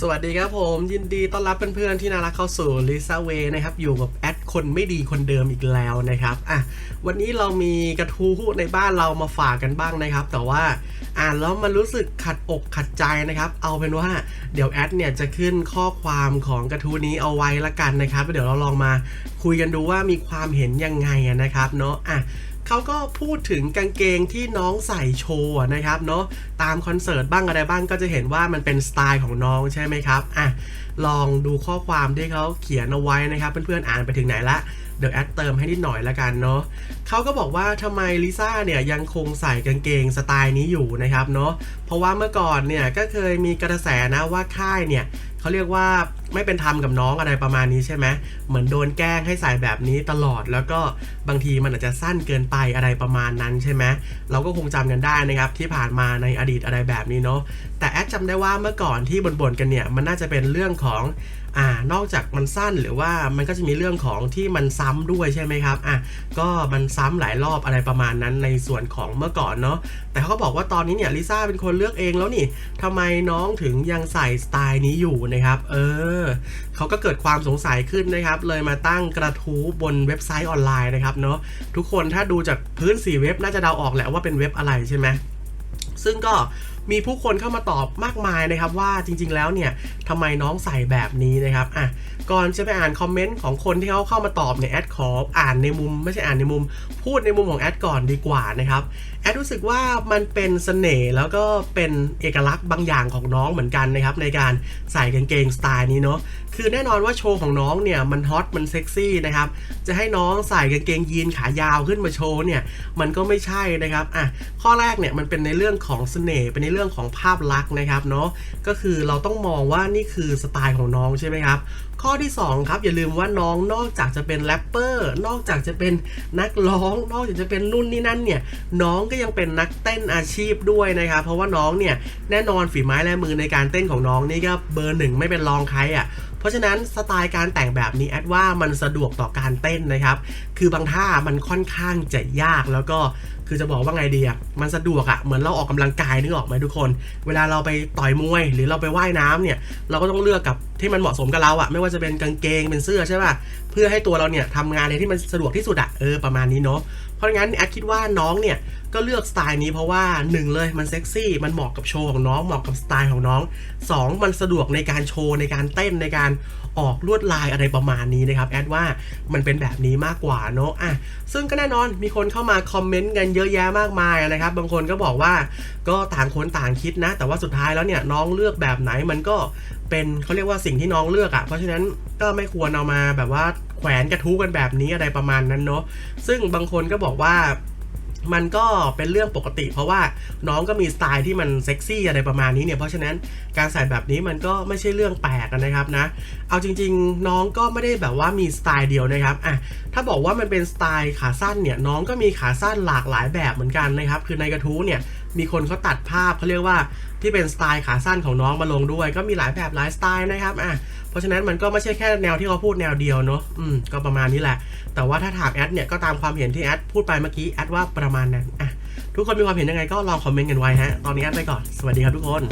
สวัสดีครับผมยินดีต้อนรับเพื่อนๆที่น่ารักเข้าสู่ Lisa Way นะครับ อยู่กับแอดคนไม่ดีคนเดิมอีกแล้วนะครับอะวันนี้เรามีกระทู้ในบ้านเรามาฝากกันบ้างนะครับ แต่ว่าอ่านแล้วมันรู้สึกขัดอกขัดใจนะครับ เอาเป็นว่าเดี๋ยวแอดเนี่ยจะขึ้นข้อความของกระทู้นี้เอาไว้ละกันนะครับเดี๋ยวเราลองมาคุยกันดูว่ามีความเห็นยังไงนะครับเนาะอะ เขาก็พูดถึงกางเกงที่น้องใส่โชว์นะครับเนาะตามคอนเสิร์ตบ้างอะไรบ้างก็จะเห็นว่ามันเป็นสไตล์ของน้องใช่ไหมครับอะลองดูข้อความที่เขาเขียนเอาไว้นะครับ เพื่อนๆอ่านไปถึงไหนละเดี๋ยวแอดเติมให้นิดหน่อยละกันเนาะเขาก็บอกว่าทำไมลิซ่าเนี่ยยังคงใส่กางเกงสไตล์นี้อยู่นะครับเนาะเพราะว่าเมื่อก่อนเนี่ยก็เคยมีกระแสนะว่าค่ายเนี่ยเขาเรียกว่าไม่เป็นธรรมกับน้องอะไรประมาณนี้ใช่ไหมเหมือนโดนแกล้งให้ใส่แบบนี้ตลอด แล้วก็บางทีมันอาจจะสั้นเกินไปอะไรประมาณนั้นใช่ไหมเราก็คงจำกันได้นะครับที่ผ่านมาในอดีตอะไรแบบนี้เนาะแต่แอดจำได้ว่าเมื่อก่อนที่บ่นๆกันเนี่ยมันน่าจะเป็นเรื่องของอ่านอกจากมันสั้นหรือว่ามันก็จะมีเรื่องของที่มันซ้ำด้วยใช่ไหมครับอะก็มันซ้ำหลายรอบอะไรประมาณนั้นในส่วนของเมื่อก่อนเนาะแต่เขาก็บอกว่าตอนนี้เนี่ยลิซ่าเป็นคนเลือกเองแล้วนี่ทำไมน้องถึงยังใส่สไตล์นี้อยู่นะครับ เออเขาก็เกิดความสงสัยขึ้นนะครับ เลยมาตั้งกระทู้บนเว็บไซต์ออนไลน์นะครับเนาะทุกคนถ้าดูจากพื้นสีเว็บน่าจะเดาออกแหละว่าเป็นเว็บอะไรใช่ไหมซึ่งก็ มีผู้คนเข้ามาตอบมากมายนะครับว่าจริง ๆ แล้วเนี่ยทำไมน้องใส่แบบนี้นะครับอะก่อนจะไปอ่านคอมเมนต์ของคนที่เขาเข้ามาตอบเนี่ยแอดขออ่านในมุมไม่ใช่อ่านในมุม พูดในมุมของแอดก่อนดีกว่านะครับแอดรู้สึกว่ามันเป็นเสน่ห์แล้วก็เป็นเอกลักษณ์บางอย่างของน้องเหมือนกันนะครับในการใส่กางเกงสไตล์นี้เนาะคือแน่นอนว่าโชว์ของน้องเนี่ยมันฮอตมันเซ็กซี่นะครับจะให้น้องใส่กางเกงยีนขายาวขึ้นมาโชว์เนี่ยมันก็ไม่ใช่นะครับอะข้อแรกเนี่ยมันเป็นในเรื่องของเสน่ห์เป็นในเรื่องของภาพลักษณ์นะครับเนาะก็คือเราต้องมองว่านี่คือสไตล์ของน้องใช่ไหมครับ ข้อที่ 2 ครับ อย่าลืมว่าน้องนอกจากจะเป็นแรปเปอร์นอกจากจะเป็นนักร้อง นอกจากจะเป็นรุ่นนี่นั่นเนี่ยน้องก็ยังเป็นนักเต้นอาชีพด้วยนะครับ เพราะว่าน้องเนี่ยแน่นอนฝีไม้ลายมือในการเต้นของน้องนี่ก็เบอร์หนึ่งไม่เป็นรองใครอะเพราะฉะนั้นสไตล์การแต่งแบบนี้แอดว่ามันสะดวกต่อการเต้นนะครับ คือบางท่ามันค่อนข้างจะยากแล้วก็คือจะบอกว่าไงดีอะมันสะดวกอะเหมือนเราออกกำลังกายนึกออกไหมทุกคน เวลาเราไปต่อยมวย หรือเราไปว่ายน้ำเนี่ย เราก็ต้องเลือกกับ ที่มันเหมาะสมกับเราอะไม่ว่าจะเป็นกางเกงเป็นเสื้อใช่ป่ะเพื่อให้ตัวเราเนี่ยทำงานในที่มันสะดวกที่สุดอะเออประมาณนี้เนาะเพราะงั้นแอดคิดว่าน้องเนี่ยก็เลือกสไตล์นี้เพราะว่าหนึ่งเลยมันเซ็กซี่ มันเหมาะกับโชว์ของน้องเหมาะกับสไตล์ของน้องสองมันสะดวกในการโชว์ในการเต้นในการออกลวดลายอะไรประมาณนี้นะครับแอดว่ามันเป็นแบบนี้มากกว่าเนาะอะซึ่งก็แน่นอนมีคนเข้ามาคอมเมนต์กันเยอะแยะมากมายนะครับ บางคนก็บอกว่าก็ต่างคนต่างคิดนะ แต่ว่าสุดท้ายแล้วเนี่ยน้องเลือกแบบไหนมันก็เป็นเขาเรียกว่าสิ่งที่น้องเลือกอะ่ะเพราะฉะนั้นก็ไม่ควรเอามาแบบว่า แขวนกระทู้กันแบบนี้อะไรประมาณนั้นเนาะซึ่งบางคนก็บอกว่ามันก็เป็นเรื่องปกติ เพราะว่าน้องก็มีสไตล์ที่มันเซ็กซี่อะไรประมาณนี้เนี่ยเพราะฉะนั้นการใส่แบบนี้มันก็ไม่ใช่เรื่องแปลกนะครับนะ เอาจริง ๆ น้องก็ไม่ได้แบบว่ามีสไตล์เดียวนะครับอะถ้าบอกว่ามันเป็นสไตล์ขาสั้นเนี่ยน้องก็มีขาสั้นหลากหลายแบบเหมือนกันนะครับคือในกระทู้เนี่ย มีคนเขาตัดภาพเขาเรียกว่าที่เป็นสไตล์ขาสั้นของน้องมาลงด้วย ก็มีหลายแบบหลายสไตล์นะครับอะเพราะฉะนั้นมันก็ไม่ใช่แค่แนวที่เขาพูดแนวเดียวเนาะอืมก็ประมาณนี้แหละ แต่ว่าถ้าถามแอดเนี่ยก็ตามความเห็นที่แอดพูดไปเมื่อกี้แอดว่าประมาณนั้นอะทุกคนมีความเห็นยังไงก็ลองคอมเมนต์กันไว้ฮะตอนนี้แอดไปก่อนสวัสดีครับทุกคน